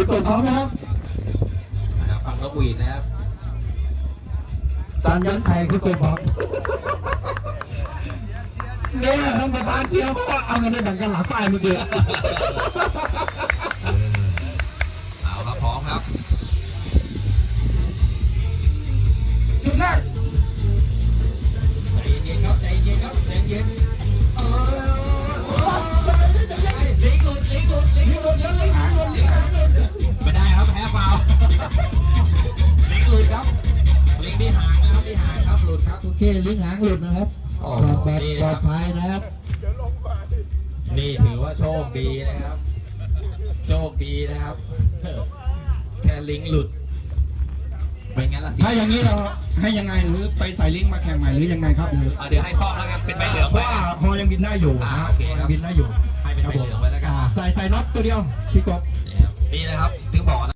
คุณกบพร้อมนะครับนะครับฟังนกหวีดนะครับสัญญาณไทยคุณกบพร้อมเนี่ยท่านประธานเที่ยวก็เอาเงินไปแบ่งกันหลังป้ายเมื่อกี้เอาครับพร้อมครับ เคลิงหางหลุดนะครับโอ้ปลอดโหนี่ปลนะอคดรับภัยนะครับนี่ถือว่าโชคดีนะครับ โชคดีนะครับ แค่ลิงหลุดไม่งั้นละสิถ้าอย่างนี้เราให้ยังไงหรือไปใส่ลิงก์มาแข่งใหม่หรือยังไงครับหรืออะเดี๋ยวให้ครอบแล้วกันเป็นใบเหลืองเพไป ราะว่าฮอยังบินได้อยู่อ่านะโอเคครับ ยังบินได้อยู่ให้เป็นใบเหลืองไว้แล้วกันอ่าใส่ใส่น็อตตัวเดียวพี่กบ นี่ครับนี่นะครับ